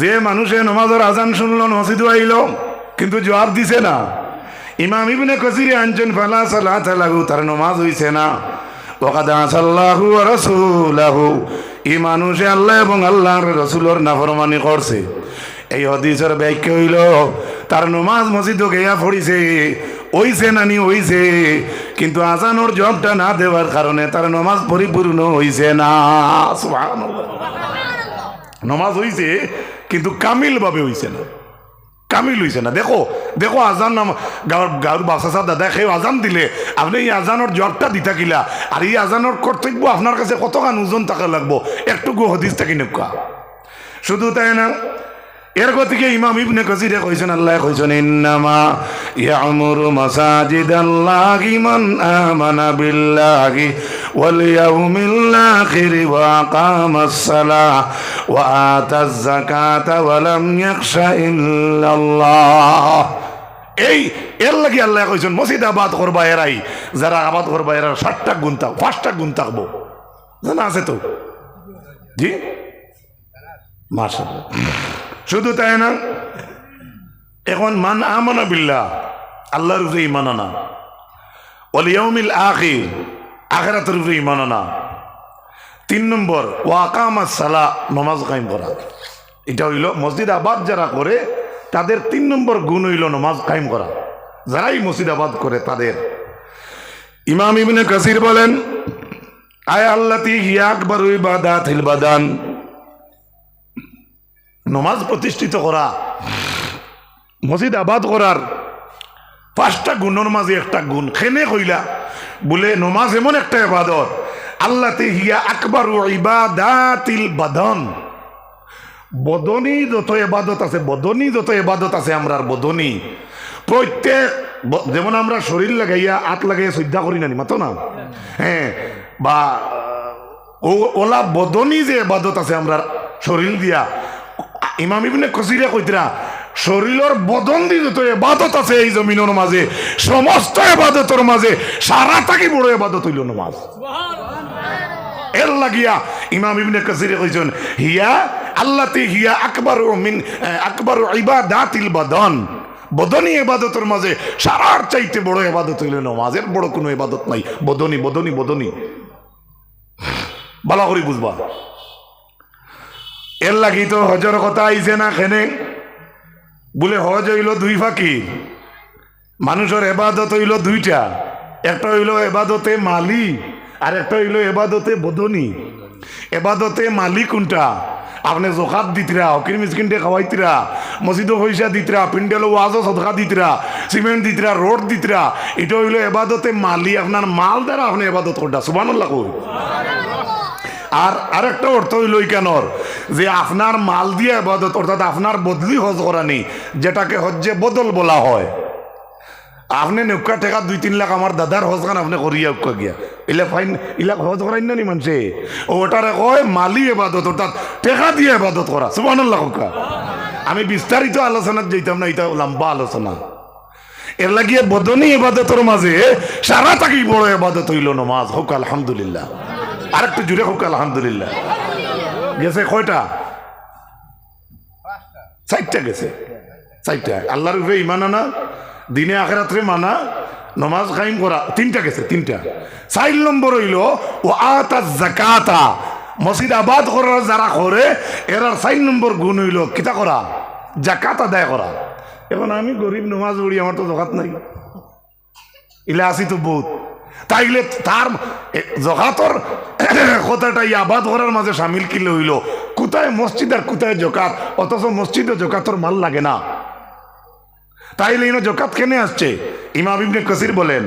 যে মানুষে নমাজের আজান শুনলো মসজিদ আইল, কিন্তু জবাব দিছে না। ইমাম ইবনে কসিরে আনছেন, ফালা সালাত লাগু তার নমাজ হইছে না। আল্লাহ এবং এই হইল নানি কিন্তু আজানোর জবটা না দেওয়ার কারণে তার নমাজ পরিপূর্ণ হইছে না। নমাজ হইছে কিন্তু কামিল ভাবে হইছে না। কামিল হইছে না। দেখো দেখো আজান গাঁৱৰ বাচ্চা চা দাদা সেই আজান দিলে, আপনি এই আজানোর জবটা দি থাকিলা, আর এই আজানোর কর্তব্য আপনার কাছে কতখান ওজন থাকা লাগবো? একটুকু হদিস থাকি নেকা শুধু তাই না এর গতিকে ইমাম ইবনে কসিরে কইছেন, আল্লাহ কইছেন, ইন্নামা ইয়ামুরু মাসাজিদ আল্লাহি মান আমানা বিল্লাহি ওয়াল ইয়াউমিল আখির ওয়া আকামাস সালাহ ওয়া আতাজ যাকাতা ওয়া লাম ইয়াখশা ইল্লাল্লাহ। এই, এর লাগি আল্লাহ কইছেন, মসজিদ আবাদ করবা এরাই, যারা আবাদ করবা এরা ষাটটা গুণ থাক পাঁচটা গুণ থাকব জানা আছে তো? জি? মাশাআল্লাহ। শুধু তাই না? এখন মান আমানা বিল্লাহ, আল্লাহর উপরে ইমান আনা। অলিয়মিল আখির, আখেরাতের উপরে ইমান তিন নম্বর ওয়াকামা সালা নমাজ কায়েম করা। এটা হইল মসজিদ আবাদ যারা করে, তাদের তিন নম্বর গুণ হইল নমাজ কায়েম করা। যারাই মসজিদ আবাদ করে, তাদের। ইমাম ইবনে কাসির বলেন, আয় আল্লাতি হিয়া আকবর ইবাদাত বাদান। নমাজ প্রতিষ্ঠিত করা, মসজিদ আবাদ করার পাঁচটা গুণের মাঝে একটা গুণ। খেনে কইলা, বলে নমাজ এমন একটা এবাদত আল্লাতে হিয়া আকবর ইবাদাতিল বাদন। বদনী যত এবাদত আছে, বদনী যত এবাদত আছে, আমরার বদনী। প্রত্যেক যেমন আমরা শরীর লাগাইয়া, আত লাগাইয়া শ্রদ্ধা করি না মাতো না? হ্যাঁ বা ওলা বদনী যে এবাদত আছে আমরা শরীর দিয়া ইমাম ইবনে কসিরা কইতরা শরীরের বদন দি যত এবাদত আছে এই জমিনের মাঝে সমস্ত এবাদতের মাঝে সারা থাকি বড় এবাদত হইল নমাজ। এর লাগিয়া ইমাম ইবনে কাসিরে কইছেন হিয়া আল্লাতি হিয়া আকবর মিন আকবর ইবাদাতিল বাদন। বদনী এবাদতের মাঝে সারার চাইতে বড় এবাদত হইল নমাজের বড় কোনো এবাদত নাই। বদনী বদনী বদনী। ভালো করে বুঝবা। এর লাগি তো হজর কথা আইছে না খেনে? বলে হজ হইল দুই ফাঁকি মানুষের এবাদত হইল দুইটা। একটা হইল এবাদতে মালি আর একটা হইল এবাদতে বদনি। এবাদতে মালি কোনটা? আপনি জোখাত দিতরা, হকির মিসকিনটে খাওয়াইতরা মসজিদ পয়সা দিতরা পিন্ডেল ওয়াজও সদকা দিতরা সিমেন্ট দিতরা রোড দিতরা এটা হইল এবাদতে মালি। আপনার মাল দ্বারা আপনি এবাদত করটা সুবানুল্লাহ কই আর আরেকটা অর্থ হইল কেনর যে আপনার মাল দিয়ে আবাদত অর্থাৎ আপনার বদলি হজ করানি, যেটাকে হজ্জে বদল বলা হয়। আপনি নৌকা টেকা দুই তিন লাখ আমার দাদার হজ খান আপনি করিয়া উকা গিয়া। ইলা ফাইন, ইলা হজ করাই না নি মানুষে ওটারে কয়, মালি এবাদত অর্থাৎ টেকা দিয়ে এবাদত করা। সুবহানাল্লাহ কা আমি বিস্তারিত আলোচনাত যেতাম না, এটা লম্বা আলোচনা। এর লাগিয়ে বদনী এবাদতের মাঝে সারা থাকি বড় এবাদত হইল নমাজ। হোক, আলহামদুলিল্লাহ। আর একটু জুড়ে হোক, আলহামদুলিল্লাহ। গেছে কয়টা? চারটা গেছে। চারটা। আল্লাহর উপরে ইমান আনা, দিনে আখেরাত্রে মানা, নমাজ কাইম করা, তিনটা গেছে, তিনটা। চার নম্বর হইল, ও আতা মসজিদ আবাদ করার যারা করে এরার চার নম্বর গুণ হইল, কিতা করা? জাকাত আদায় করা। এখন আমি গরিব, নমাজ পড়ি, আমার তো জগাত নাই। ইলা আছি তো বহুত। তাইলে তার জকাতর কথাটা আবাদ করার মাঝে সামিল কিলে হইল। কোথায় মসজিদ আর কোথায় জকাত? অথচ মসজিদে জকাতর মাল লাগে না। তাইলে ইনো জকাত কেনে আসছে? ইমাম ইবনে কসির বলেন,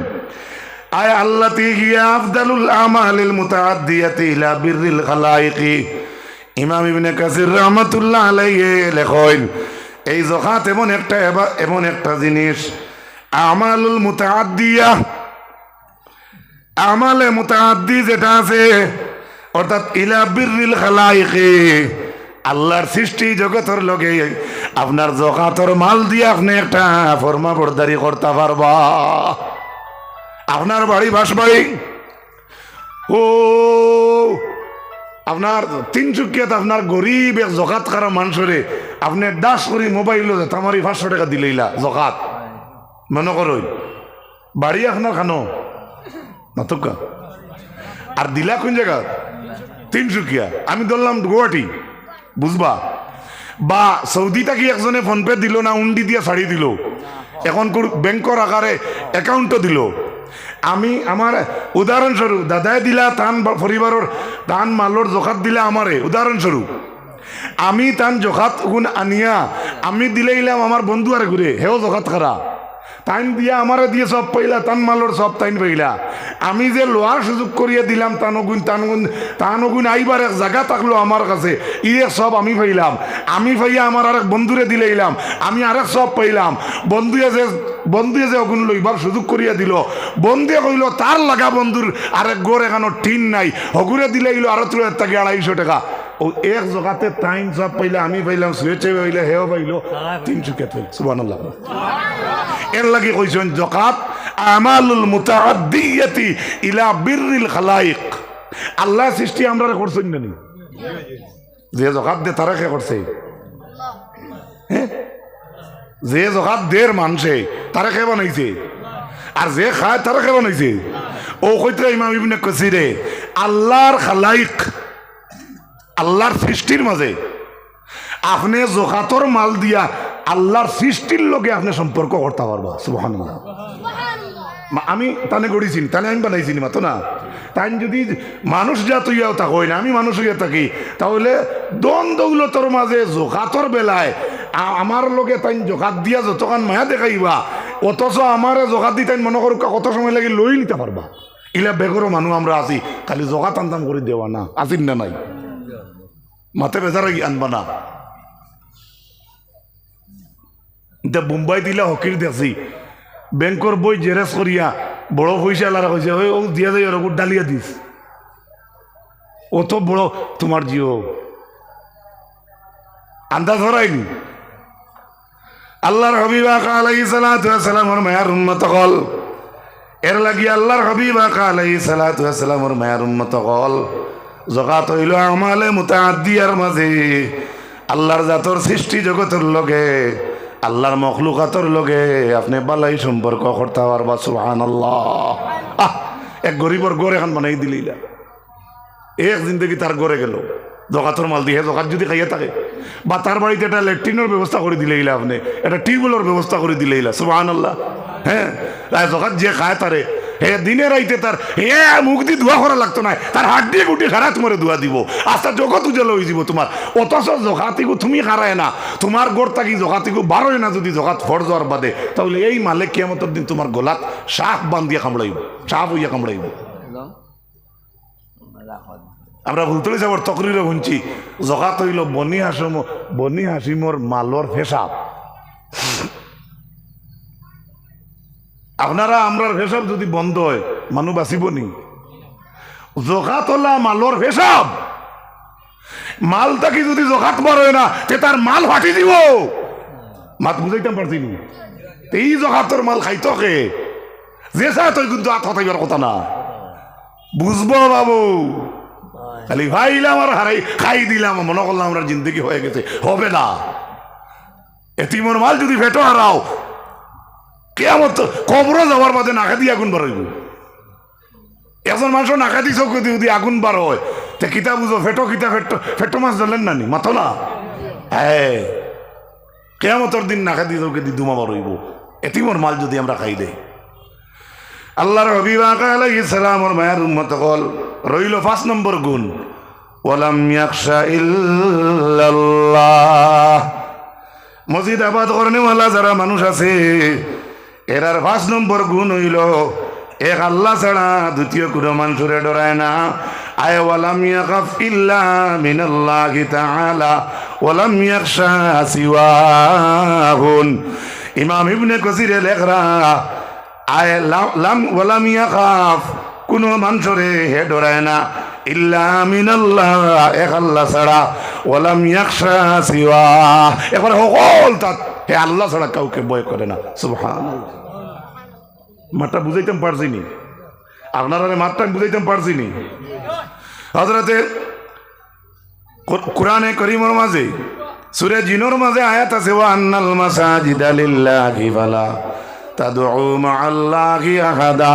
আয় আল্লাতি হিয়া আফদালুল আমালিল মুতাআদ্দিয়াতি ইলা বিররিল খালাইকি। ইমাম ইবনে কাসির রহমাতুল্লাহ আলাইহি লেখেন, এই জকাত এমন একটা এমন একটা জিনিস। আমালুল মুতাআদ্দিয়া আমালে মুতাআদ্দি যেটা আছে, অর্থাৎ ইলা বিররিল খালাইকি, আল্লাহর সৃষ্টি জগতের লগে আপনার জকাতর মাল দিয়ে আপনি একটা ফরমা বরদারি করতে পারবা। আপনার বাড়ি বাস বাড়ি ও, আপনার তিনচুকিয়াত আপনার গরিব এক জকাত খারা মানুষরে আপনি দাস করি মোবাইল তামারি পাঁচশো টাকা দিলেইলা জকাত মনে করই বাড়ি আপনার খানো নতকা আর দিলা কোন জায়গা? তিনসুকিয়া। আমি ধরলাম গুয়াহাটি। বুঝবা? বা সৌদি কি একজনে ফোনপে দিল না উন্ডি দিয়া ছাড়ি দিল? এখন ব্যাংকর আকারে অ্যাকাউন্টও দিল? আমি আমার উদাহরণস্বরূপ দাদাই দিলা তান পরিবারের তান মালর জখাত দিলা আমারে উদাহরণস্বরূপ আমি তান জোখাত গুণ আনিয়া, আমি দিলেইলাম আমার বন্ধু আরে ঘুরে হেও জোখাত খারা তাইন দিয়া আমারে দিয়ে সব পাইলা তান মালর সব তাইন পাইলা। আমি যে লোয়ার সুযোগ করিয়া দিলাম তান গুণ তান গুণ আইবার এক জায়গা থাকল আমার কাছে ইয়ে সব আমি পাইলাম। আমি পাইয়া আমার আরেক বন্ধুরে দিলেইলাম, আমি আরেক সব পাইলাম। বন্ধুয়ে যে বন্ধুয়ে যে অগুন লইবার সুযোগ করিয়া দিল, বন্ধুয়ে কইল, তার লাগা বন্ধুর আরেক গোর এখানো টিন নাই। হগুরে দিলেইল আরও তুলে তাকে আড়াইশো টাকা। ও এক জগাতে টাইম সব পাইলে আমি পাইলাম সুয়েছে পাইলে হেও পাইল তিনশো কে পাইল সুবান এর লাগে কইছেন জকাত আমালুল মুতাআদ্দিয়াতি ইলা বিররিল খালাইক আল্লাহ সৃষ্টি আমরা করছেন না যে জকাত দে তারা কে করছে? যে জকাত দের মানছে তারা কে বানাইছে আর যে খায় তারা কে বানাইছে ও কইতে ইমাম ইবনে কসিরে আল্লাহর খালাইক আল্লাহর সৃষ্টির মাঝে। আপনি জোকাতর মাল দিয়া আল্লাহর সৃষ্টির লগে আপনি সম্পর্ক করতে পারবা। সুবহান আমি তানে গড়িছি তানে আমি বানাইছি নি মাতো না? তাই যদি মানুষ যা তুইয়াও তা হয় না আমি মানুষ হইয়া থাকি তাহলে দন দৌলতর মাঝে জোকাতর বেলায় আমার লগে তাই জোকাত দিয়া যতক্ষণ মায়া দেখাইবা অথচ আমারে জোকাত দি তাই মনে করুক কত সময় লাগে লই নিতে পারবা। ইলা বেগরও মানুষ আমরা আছি খালি জোকাত আনতাম করে দেওয়া না আসিন না নাই? মাতে বেজারা আনবা না। এতিয়া মুম্বাই দিলে হকির দেখছি বেংকর বই জেরেস করিয়া বড় পয়সা লারা কইছে ওই ও দিয়া যাই ওরকম ডালিয়া দিস অত বড় তোমার জিও আন্দাজ হরাইনি আল্লাহর হবিবা আলাই সালামের মায়ার উন্মত কল এর লাগি আল্লাহর হবিবা আলাই সালামের মায়ার উন্মত কল জগাত হইল আমালে মুতাদ্দিয়ার মাঝে। আল্লাহর জাতর সৃষ্টি জগতের লগে, আল্লাহর মখলুকাতর লগে। আপনি বালাই সম্পর্ক করতে পারবা সুহান আল্লাহ আহ, এক গরিবর গড় এখন বানাই দিলিলা এক জিন্দগি তার গড়ে গেল। জগাতর মাল দিয়ে জগাত যদি খাইয়ে থাকে, বা তার বাড়িতে একটা ল্যাট্রিনের ব্যবস্থা করে দিলেইলা আপনি একটা টিউবওয়েলের ব্যবস্থা করে দিলেইলা সুবাহান আল্লাহ হ্যাঁ জগাত যে খায় তারে হে দিনে রাইতে তার হে মুখ দিয়ে ধোয়া করা লাগতো না তার হাত দিয়ে গুটি সারা তোমার ধোয়া দিব। আস্তা জগৎ উজালো হয়ে যাব তোমার অথচ জগাতিকু তুমি হারায় না। তোমার গোড় থাকি জগাতিকু বারোয় না যদি জগাত ফর যাওয়ার বাদে তাহলে এই মালে কিয়ামতের দিন তোমার গোলাত শাহ বান্ধিয়া কামড়াইব সাপ হইয়া কামড়াইব আমরা ভুলতে যাবার তকরিরে শুনছি। জগাত হইল বনি হাসম বনি হাসিমর মালর ফেসাব আপনারা আমরার ফেসাব যদি বন্ধ হয় মানুষ বাঁচিব নি? জগাত হলা মালর ফেসাব মাল তাকি যদি জগাত বার হয় না, তে তার মাল ফাটি দিব। মাত বুঝাইতাম পারছি নি? এই জগাতর মাল খাইতো কে যে চা তুই কিন্তু আত হতাইবার কথা না। বুঝব বাবু। খালি ভাইলাম আর হারাই খাই দিলাম মনে করলাম আমরা জিন্দগি হয়ে গেছে। হবে না। এতিমর মাল যদি ভেটো হারাও কেমন তো কবরও যাওয়ার বাদে নাকা দিয়ে আগুন বার হইব একজন মানুষ নাকা দি চোখ যদি যদি আগুন বার হয় তে কিতা বুঝো ফেটো কিতা ফেটো ফেটো মাছ ধরলেন না নি মাথো না হ্যাঁ কেমতর দিন নাকা দিয়ে চোখে দি দুমা বার হইব এতিমর মাল যদি আমরা খাই দেই। আল্লাহর হবিবাক আলাইহিস সালামর মায়ের উম্মত কল রইল পাঁচ নম্বর গুণ। ওয়ালাম ইয়াখশা ইল্লাল্লাহ। মসজিদ আবাদ করেনেওয়ালা যারা মানুষ আছে এরার পাঁচ নম্বর গুণ হইল, এক আল্লাহ ছাড়া দ্বিতীয় কোনো মানুষরে ডরায় না। আয় ইল্লা আয়, লাম কোনো হে না। ইল্লা এক আল্লাহ ছাড়া সকল তাত হে আল্লাহ ছাড়া কাউকে ভয় করে না। সুবহানাল্লাহ। মাঠটা বুঝাইতাম পারছি নি আপনারা মাঠটা বুঝাইতাম পারছি নি হজরতে কোরআনে করিমর মাঝে, সুরে জিনোর মাঝে আয়াত আছে, ওয়া আন্নাল মাসাজিদা লিল্লাহি ফালা তাদউ আহাদা।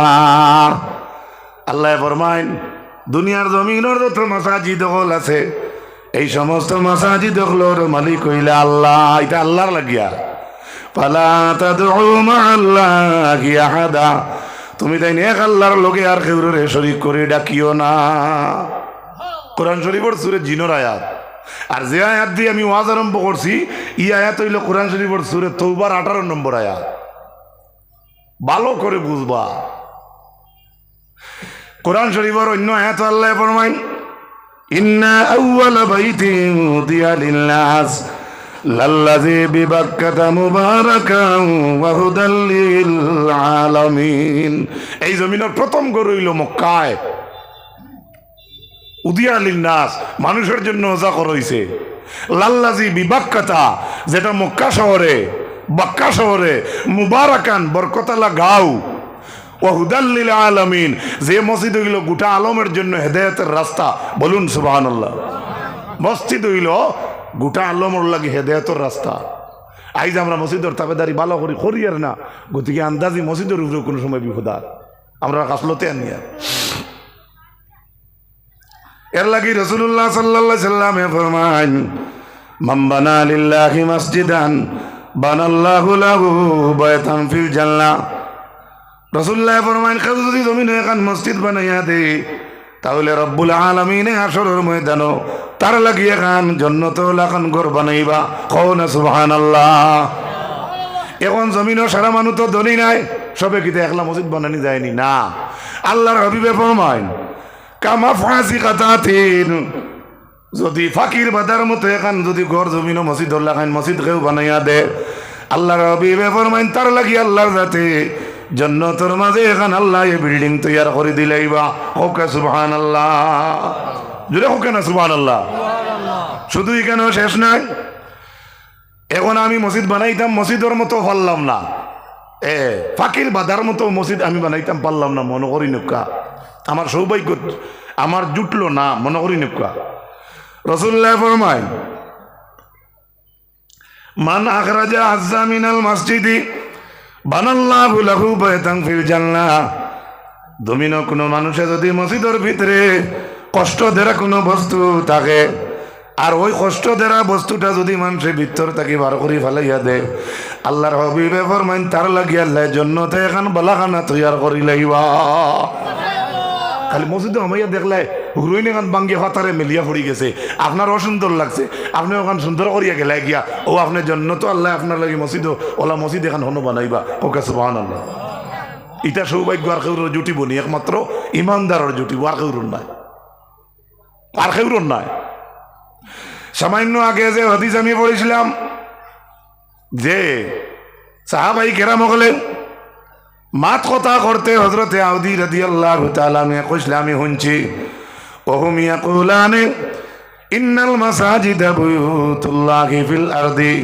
আল্লাহ ফরমাইন দুনিয়ার জমিনের যত মাসাজিদ হল আছে, এই সমস্ত মাসাজিদ হলোর মালিক হইলে আল্লাহ, এটা আল্লাহর লাগিয়া। আহাদা। তুমি তাই এক আল্লাহর লোকে আর কেউরে শরীক করে ডাকিও না। কোরআন শরীফর সুরে জিনোর আয়াত। আর যে আয়াত দিয়ে আমি ওয়াজ আরম্ভ করছি ই আয়াত হইল কোরআন শরীফর সুরে তৌবার আঠারো নম্বর আয়াত। ভালো করে বুঝবা। কোরআন শরীফর অন্য আয়াত আল্লাহ ফরমাইন, ইন্না আউয়াল বাইতিন উদিয়া লিল্লাস লাল্লাযী বিবাক্কাতা মুবারাকান ওয়া হুদাল লিল আলামিন এই জমিনের প্রথম গরু হইল মক্কায়। উদিয়া লিন্নাস মানুষের জন্য ওজা করাইছে লাল্লাজি বিবাক্কাতা, যেটা মক্কা শহরে, বাক্কা শহরে, মুবারাকান, বরকতালা গাও। ও হুদাল্লিল আলামিন যে মসজিদ হইল গোটা আলমের জন্য হেদায়তের রাস্তা। বলুন সুবাহান মসজিদ হইল গোটা আলমর লাগে হেদায়তের রাস্তা। আইজ আমরা মসজিদের তাবেদারি ভালো করি করি আর না। গতিকে আন্দাজি মসজিদের উপরে কোনো সময় বিপদার আমরা কাসলতে আনিয়া এর লাগি রসুল্লাহ সাল্লাহ সাল্লামে ফরমান মাম্বানা লিল্লাহি মসজিদান, বানাল্লাহু লাহু বায়তান ফিল জান্নাহ। রসুল্লাহ ফরমান কেউ যদি জমিনে এখন মসজিদ বানাইয়া দে তাহলে রব্বুল আলমিনে আসরের ময়দানো তার লাগি এখন জন্নত এখন ঘর বানাইবা। কও না সুবহান আল্লাহ এখন জমিনও সারা মানুষ তো ধনী নাই, সবে কিন্তু একলা মসজিদ বানানি যায়নি? না। আল্লাহর হবিবে ফরমাইন, কামা ফাঁসি কাতাতিন যদি ফাকির বাদার মতো এখন যদি ঘর জমিন মসজিদ লাগাইন মসজিদ কেউ বানাইয়া দে আল্লাহর হবিবে ফরমাইন, তার লাগি আল্লাহর যাতে জন্নতর মাঝে এখন আল্লাহ এই বিল্ডিং তৈয়ার করে দিলাইবা। হোকে সুবহান আল্লাহ জুড়ে হোকে না সুবহান আল্লাহ শুধু এখানেও শেষ নাই। এখন আমি মসজিদ বানাইতাম, মসজিদের মতো পারলাম না। এ, ফাকির বাদার মতো মসজিদ আমি বানাইতাম, পারলাম না, মনে করি নৌকা আমার সৌভাগ্য, আমার জুটলো না, মনে করি নৌকা রসুল্লাহ ফরমায়, মান আখরাজা আজ্জা মিনাল মসজিদি বানাল্লাহু লাহু বায়তান ফিল জান্নাহ। দমিন কোনো মানুষে যদি মসজিদের ভিতরে কষ্ট দেরা কোনো বস্তু থাকে, আর ওই কষ্ট দেরা বস্তুটা যদি মানুষের ভিতর তাকে বার করে ফেলাইয়া দে, আল্লাহর হবিবে ফরমাইন, তার লাগি আল্লাহ জন্নতে এখন বালাখানা তৈয়ার করি লাইবা খালি মসজিদে আমাইয়া দেখলে হুরইন এখন বাঙ্গি হতারে মেলিয়া পড়ি গেছে। আপনার অসুন্দর লাগছে। আপনি ওখান সুন্দর করিয়া গেলে গিয়া, ও আপনার জন্য তো আল্লাহ আপনার লাগি মসজিদ ওলা মসজিদ এখন হনো বানাইবা। ওকে সুবাহান আল্লাহ ইটা সৌভাগ্য আর কেউর জুটিব নি একমাত্র ইমানদারের জুটিব আর কেউর নাই। আর কেউর নাই। সামান্য আগে যে হদিস আমি পড়েছিলাম, যে সাহাবাই কেরাম হলে মাত কথা করতে হজরতে আউদি রাদি আল্লাহ তালামে কইসলে, আমি শুনছি ওহুম ইয়াকুলানে ইন্নাল মাসাজিদা বুয়ুতুল্লাহি ফিল আরদি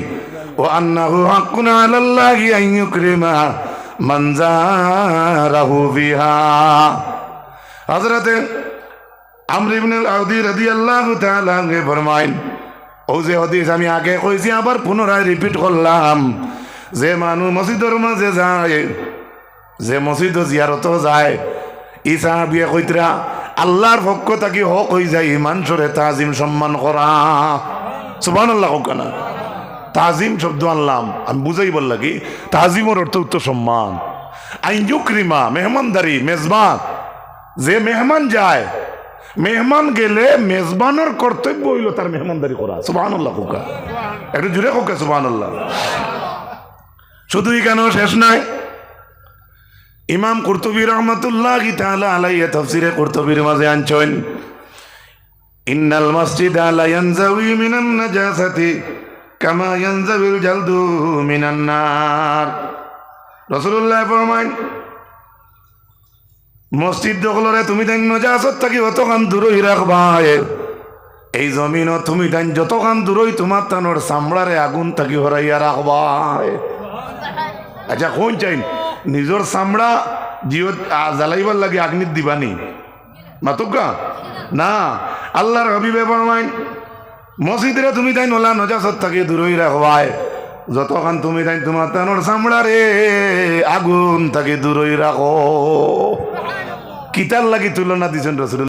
ও আন্নাহু হাক্কুন আলাল্লাহি আন ইউকরিমা মান জারাহু বিহা হযরতে আমর ইবনে আউদি রাদিয়াল্লাহু তাআলা আনহু ফরমাইন ও যে হাদিস আমি আগে কইছি, আবার পুনরায় রিপিট করলাম। যে মানুষ মসজিদের মাঝে যায়, যে মসজিদ জিয়ারত যায় ই সাহাবিয়া কইতরা আল্লাহর পক্ষ থাকি হক হয়ে যায় মানুষরে তাজিম সম্মান করা। সুবান আল্লাহ হোক না। তাজিম শব্দ আনলাম। আমি বুঝাই বললা কি? তাজিমর অর্থ উত্তর সম্মান। আইন জুকরিমা মেহমানদারি, মেজবান। যে মেহমান যায়, মেহমান গেলে মেজবানের কর্তব্য হইল তার মেহমানদারি করা। সুবাহ আল্লাহ হোকা একটু জুড়ে হোক সুবাহ আল্লাহ শুধুই কেন শেষ নাই। ইমাম কুর্তুবী রহমতুল্লাহ তাআলা আলাইহি তাফসিরে কুর্তুবীর মাঝে আনছেন, ইন্নাল মসজিদ লা ইয়ানজাউই মিনান নাজাসাতি কামা ইয়ানজাবিল জালদু মিনান নার। রাসূলুল্লাহ ফরমান মসজিদ দখলরে তুমি থাকি এই তুমি যতখান আগুন থাকি হরাইয়া রাখবা আচ্ছা কোন চাই নিজর চামড়া জিও জ্বালাইবার লাগে আগ্নিত দিবানি মাতুকা না। আল্লাহর হবিবে ফরমাইন, মসজিদরে তুমি তাই নলা নজাসত থাকে দূরই রাখবায় যতক্ষণ তুমি তাই তোমার তানোর চামড়া রে আগুন থাকে দূরই রাখো কিতার লাগি তুলনা দিছেন রসুল